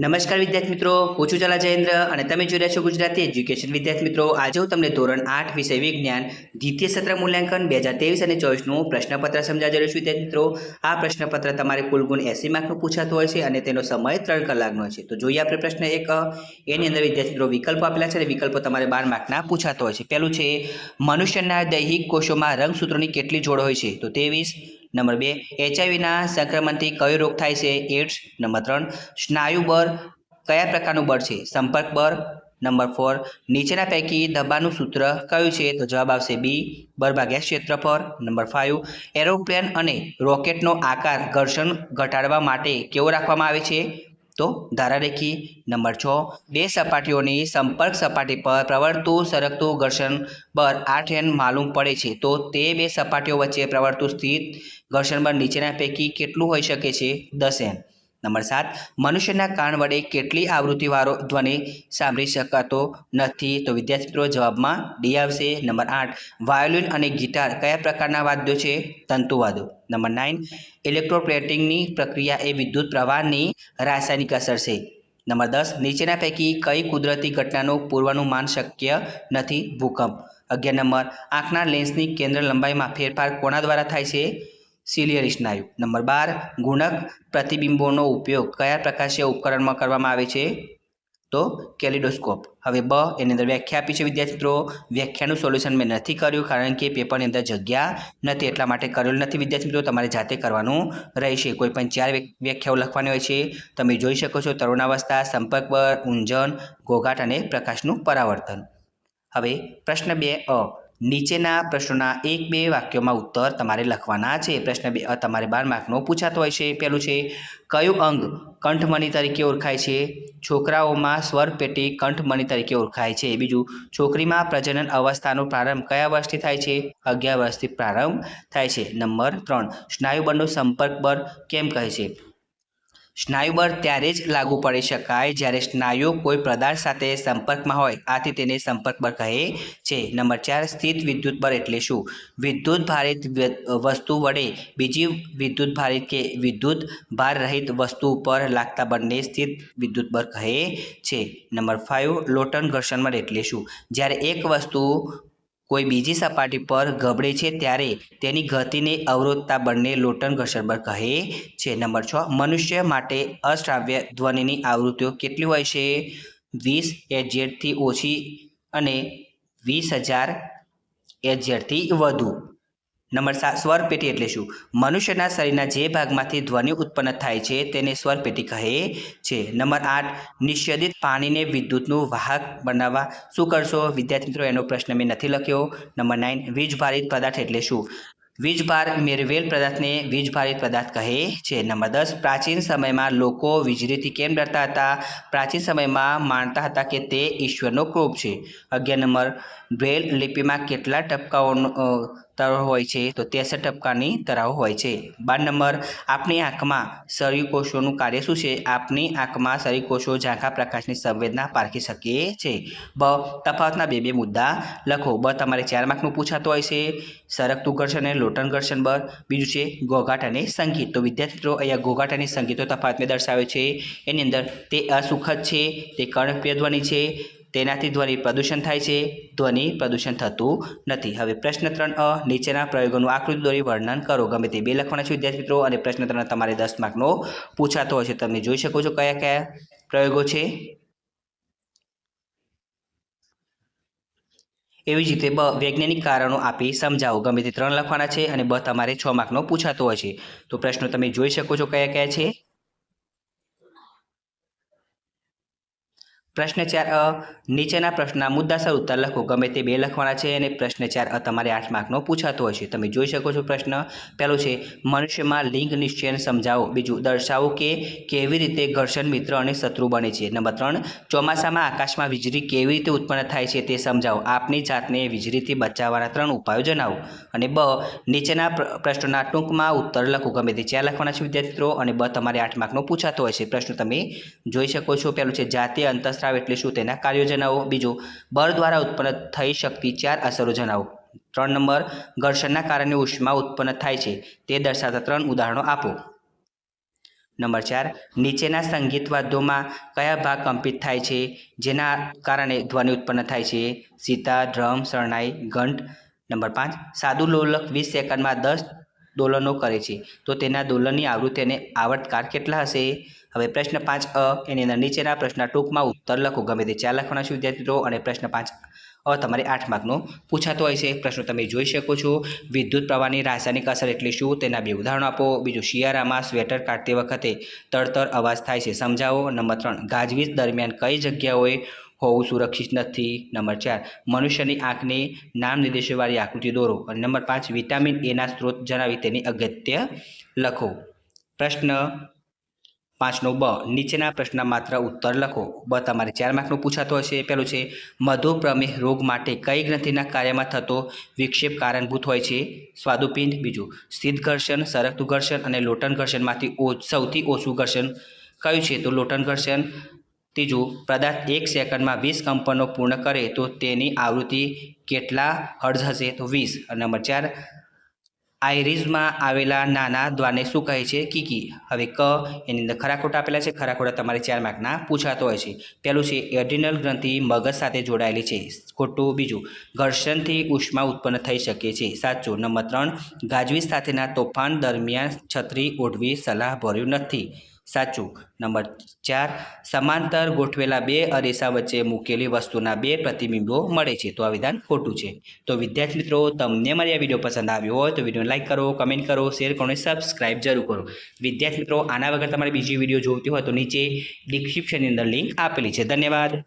નમસ્કાર વિદ્યાર્થી મિત્રો, હું છું ચલા જયેન્દ્ર અને તમે જોઈ રહ્યા છો ગુજરાતી એજ્યુકેશન. વિદ્યાર્થી મિત્રો, આજે હું તમને ધોરણ આઠ વિષય વિજ્ઞાન, દ્વિતીય સત્ર મૂલ્યાંકન, બે હજાર ત્રેવીસ અને ચોવીસનું પ્રશ્નપત્ર સમજાવી રહ્યો છું વિદ્યાર્થી મિત્રો. આ પ્રશ્નપત્ર તમારે કુલ ગુણ એસી માર્કનું પૂછાતું હોય છે અને તેનો સમય ત્રણ કલાકનો છે. તો જોઈએ આપણે પ્રશ્ન એક. એની અંદર વિદ્યાર્થી મિત્રો વિકલ્પો આપેલા છે અને વિકલ્પો તમારે બાર માર્કના પૂછાતો હોય છે. પહેલું છે, મનુષ્યના દૈહિક કોષોમાં રંગસૂત્રોની કેટલી જોડ હોય છે? તો ત્રેવીસ. નંબર બે એચઆઈવીના સંક્રમણથી કયો રોગ થાય છે? એડ્સ નંબર ત્રણ, સ્નાયુ બળ કયા પ્રકારનું બળ છે? સંપર્ક બળ, નંબર ફોર, નીચેના પૈકી દબાણનું સૂત્ર કયું છે? તો જવાબ આવશે બી બર ભાગ્યા ક્ષેત્રફળ. નંબર ફાઇવ એરોપ્લેન અને રોકેટનો આકાર ઘર્ષણ ઘટાડવા માટે કેવો રાખવામાં આવે છે? તો ધારારેખી નંબર છ. બે સપાટીઓની સંપર્ક સપાટી પર પ્રવર્તું સરકતું ઘર્ષણ બળ આઠ એન માલુમ પડે છે. તો તે બે સપાટીઓ વચ્ચે પ્રવર્તું સ્થિત ઘર્ષણ બળ નીચેના પૈકી કેટલું હોઈ શકે છે? દસ એન. નંબર સાત, મનુષ્યના કાન વડે કેટલી આવૃત્તિવાળો ધ્વનિ સાંભળી શકાતો નથી? તો વિદ્યાર્થી મિત્રો, જવાબમાં ડી આવશે. નંબર આઠ, વાયોલિન અને ગિટાર કયા પ્રકારના વાદ્યો છે? તંતુવાદો નંબર નાઇન, ઇલેક્ટ્રોપ્લેટિંગની પ્રક્રિયા એ વિદ્યુત પ્રવાહની રાસાયણિક અસર છે. નંબર દસ, નીચેના પૈકી કઈ કુદરતી ઘટનાનું પૂર્વાનુમાન શક્ય નથી? ભૂકંપ. અગિયાર નંબર, આંખના લેન્સની કેન્દ્ર લંબાઈમાં ફેરફાર કોના દ્વારા થાય છે? સિલિયરી સ્નાયુ નંબર બાર, ગુણક પ્રતિબિંબોનો ઉપયોગ કયા પ્રકાશીય ઉપકરણમાં કરવામાં આવે છે? તો કેલિડોસ્કોપ. હવે બ એની અંદર વ્યાખ્યા આપી છે વિદ્યાર્થી મિત્રો. વ્યાખ્યાનું સોલ્યુશન મેં નથી કર્યું કારણ કે પેપરની અંદર જગ્યા નથી, એટલા માટે કરેલું નથી વિદ્યાર્થી મિત્રો. તમારે જાતે કરવાનું રહેશે. કોઈ પણ ચાર વ્ય- વ્યાખ્યાઓ લખવાની હોય છે. તમે જોઈ શકો છો તરુણાવસ્થા, સંપર્ક બળ, ઊંઝન, ઘોઘાટ અને પ્રકાશનું પરાવર્તન. હવે પ્રશ્ન બે અ. નીચેના પ્રશ્નોના એક બે વાક્યોમાં ઉત્તર તમારે લખવાના છે. પ્રશ્ન બે તમારે બાર માર્કનો પૂછાતો હોય છે. પહેલું છે, કયું અંગ કંઠમણી તરીકે ઓળખાય છે? છોકરાઓમાં સ્વરપેટી કંઠમણિ તરીકે ઓળખાય છે. બીજું, છોકરીમાં પ્રજનન અવસ્થાનો પ્રારંભ કયા વર્ષથી થાય છે? અગિયાર વર્ષથી પ્રારંભ થાય છે. નંબર ત્રણ, સ્નાયુબળનો સંપર્ક બર કેમ કહે છે? સ્નાયુબળ ત્યારે જ લાગુ પડી શકાય જ્યારે સ્નાયુ કોઈ પદાર્થ સાથે સંપર્કમાં હોય. આથી તેને સંપર્ક બળ કહે છે. નંબર ચાર, સ્થિત વિદ્યુત બળ એટલે શું? વિદ્યુત ભારિત વસ્તુ વડે બીજી વિદ્યુત ભારિત કે વિદ્યુત ભાર રહિત વસ્તુ ઉપર લાગતા બળને સ્થિત વિદ્યુત બળ કહે છે. નંબર ફાઇવ લોટન ઘર્ષણ બળ એટલે શું? જ્યારે એક વસ્તુ કોઈ બીજી સપાટી પર ગબડે છે ત્યારે તેની ગતિને અવરોધતા બંને લોટન ઘર્ષણ બળ કહે છે. નંબર છ, મનુષ્ય માટે અશ્રાવ્ય ધ્વનિની આવૃત્તિઓ કેટલી હોય છે? વીસ એઝેડથી ઓછી અને વીસ હજાર એઝેડથી વધુ. નંબર સાત, સ્વરપેટી એટલે શું? મનુષ્યના શરીરના જે ભાગમાંથી ધ્વનિ ઉત્પન્ન થાય છે તેને સ્વરપેટી કહે છે. નંબર આઠ, નિષેધિત પાણીને વિદ્યુતનું વાહક બનાવવા. શું કરશો? વિદ્યાર્થી મિત્રો, એનો પ્રશ્ન મેં નથી લખ્યો. નંબર નાઇન, વીજભારિત પદાર્થ એટલે શું? વીજભાર મેળવેલ પદાર્થને વીજભારિત પદાર્થ કહે છે. નંબર દસ, પ્રાચીન સમયમાં લોકો વીજળીથી કેમ ડરતા હતા? પ્રાચીન સમયમાં માનતા હતા કે તે ઈશ્વરનો ક્રોપ છે. અગિયાર, નંબર બ્રેલ લિપિમાં કેટલા ટપકાઓનો અ, તરાવ હોય છે તો ત્રેસઠ ટપકાની તરાવ હોય છે. બાર નંબર આપની આંખમાં શરીરકોષોનું કાર્ય શું છે? આપની આંખમાં શરીરકોષો ઝાંખા પ્રકાશની સંવેદના પારખી શકીએ છે. બ તફાવતના બે બે મુદ્દા લખો. બ તમારે ચાર માર્કનું પૂછાતું હોય છે. સરકતું ઘર્ષણ અને લોટન ઘર્ષણ બર બીજું છે ઘોઘાટ અને સંગીત. તો વિદ્યાર્થી મિત્રો અહીંયા ઘોઘાટ અને સંગીતો તફાવતને દર્શાવે છે. એની અંદર તે અસુખદ છે તે કર્ણપ્રિય ધ્વનિ છે તેનાથી ધ્વનિ પ્રદૂષણ થાય છે. ધ્વનિ પ્રદૂષણ થતું નથી. હવે પ્રશ્ન ત્રણ અ, નીચેના પ્રયોગોનું આકૃતિ દોરી વર્ણન કરો. ગમે તે બે લખવાના છે, વિદ્યાર્થી મિત્રો, અને પ્રશ્ન ત્રણ તમારે દસ માર્કનો પૂછાતો છે. તમે જોઈ શકો છો કયા કયા પ્રયોગો છે. એવી જ રીતે બ, વૈજ્ઞાનિક કારણો આપી સમજાવો. ગમે તે ત્રણ લખવાના છે અને બ, તમારે છ માર્કનો પૂછાતો છે. તો પ્રશ્નો તમે જોઈ શકો છો કયા કયા છે. પ્રશ્ન ચાર, અ, નીચેના પ્રશ્નના મુદ્દાસર ઉત્તર લખો. ગમે તે બે લખવાના છે અને પ્રશ્ન ચાર, અ, તમારે આઠ માર્કનો પૂછાતો હોય છે. તમે જોઈ શકો છો પ્રશ્ન. પહેલો છે, મનુષ્યમાં લિંગ નિશ્ચયન સમજાવો. બીજું, દર્શાવો કે કેવી રીતે ઘર્ષણ મિત્ર અને શત્રુ બને છે. નંબર ત્રણ, ચોમાસામાં આકાશમાં વીજળી કેવી રીતે ઉત્પન્ન થાય છે તે સમજાવો. આપની જાતને વીજળીથી બચાવવાના ત્રણ ઉપાયો જણાવો. અને બ, નીચેના પ્ર- પ્રશ્નોના ટૂંકમાં ઉત્તર લખો. ગમે તે ચાર લખવાના છે વિદ્યાર્થી અને બ, તમારે આઠ માર્કનો પૂછાતો હોય છે. પ્રશ્ન તમે જોઈ શકો છો. પહેલું છે, જાતીય અંતસ્ત્રાવ એટલે શું? તેના કાર્યો જણાવો. બીજું, બળ દ્વારા ઉત્પન્ન થઈ શકતી ચાર અસરો જણાવો. ત્રણ નંબર, ઘર્ષણના કારણે ઉષ્મા ઉત્પન્ન થાય છે. તે દર્શાવતા ત્રણ ઉદાહરણો આપો. નંબર ચાર, નીચેના સંગીત વાદ્યોમાં કયા ભાગ કંપિત થાય છે? જેના કારણે ધ્વનિ ઉત્પન્ન થાય છે? સીતા, ડ્રમ, શરણાઈ, ઘંટ. નંબર પાંચ સાદું લોલક વીસ સેકન્ડમાં દસ દોલનો કરે છે. તો તેના દોલનની આવૃત્તિ અને આવર્તકાર કેટલા હશે? હવે પ્રશ્ન પાંચ અ, એની અંદર નીચેના પ્રશ્ન ટૂંકમાં ઉત્તર લખો. ગમે તે ચાર લખવાના છે વિદ્યાર્થીઓ અને પ્રશ્ન પાંચ અ, તમારે આઠ માર્કનો પૂછાતો હોય છે. પ્રશ્નો તમે જોઈ શકો છો. વિદ્યુત પ્રવાહની રાસાયણિક અસર એટલે શું? તેના બે ઉદાહરણો આપો. બીજું, શિયાળામાં સ્વેટર કાઢતી વખતે તરતર અવાજ થાય છે. સમજાવો. નંબર ત્રણ, ગાજવીજ દરમિયાન કઈ જગ્યાઓએ હોવું સુરક્ષિત નથી. નંબર ચાર, મનુષ્યની આંખની નામ નિર્દેશવાળી આકૃતિ દોરો. અને નંબર પાંચ, વિટામિન એના સ્ત્રોત જણાવી તેની અગત્ય લખો. પ્રશ્ન પાંચનો બ, નીચેના પ્રશ્ન માત્ર ઉત્તર લખો. બ, તમારે ચાર માર્કનો પૂછાતો હશે. પહેલું છે, મધુપ્રમેહ રોગ માટે કઈ ગ્રંથિના કાર્યમાં થતો વિક્ષેપ કારણભૂત હોય છે? સ્વાદુપિંડ. બીજું સ્થિત ઘર્ષણ સરકતું ઘર્ષણ અને લોટન ઘર્ષણમાંથી સૌથી ઓછું ઘર્ષણ કયું છે? તો લોટન ઘર્ષણ ત્રીજું, પદાર્થ એક સેકન્ડમાં વીસ કંપનો પૂર્ણ કરે તો તેની આવૃત્તિ કેટલા હર્ઝ હશે? તો વીસ. અને નંબર ચાર આઇરિઝમાં આવેલા નાના દ્વારને શું કહે છે? કીકી. હવે ક એની અંદર ખરા ખોટા આપેલા છે. ખરા ખોટા તમારે ચાર માર્કના પૂછાતો હોય છે. પહેલું છે, એડ્રિનલ ગ્રંથિ મગજ સાથે જોડાયેલી છે. ખોટું બીજું, ઘર્ષણથી ઉષ્મા ઉત્પન્ન થઈ શકે છે. સાચું. નંબર ત્રણ, ગાજવીજ સાથેના તોફાન દરમિયાન છત્રી ઓઢવી સલાહ ભર્યું નથી. સાચું. નંબર ચાર, સમાંતર ગોઠવેલા બે અરીસા વચ્ચે મૂકેલી વસ્તુના બે પ્રતિબિંબો મળે છે. તો આ વિધાન ખોટું છે. તો વિદ્યાર્થી મિત્રો, તમને મારી આ વીડિયો પસંદ આવ્યો હોય તો વીડિયો લાઇક કરો, કમેન્ટ કરો, શેર કરો અને સબસ્ક્રાઇબ જરૂર કરો. વિદ્યાર્થી મિત્રો, આના વગર તમારે બીજી વીડિયો જોઈતી હોય તો નીચે ડિસ્ક્રિપ્શનની અંદર લિંક આપેલી છે. ધન્યવાદ.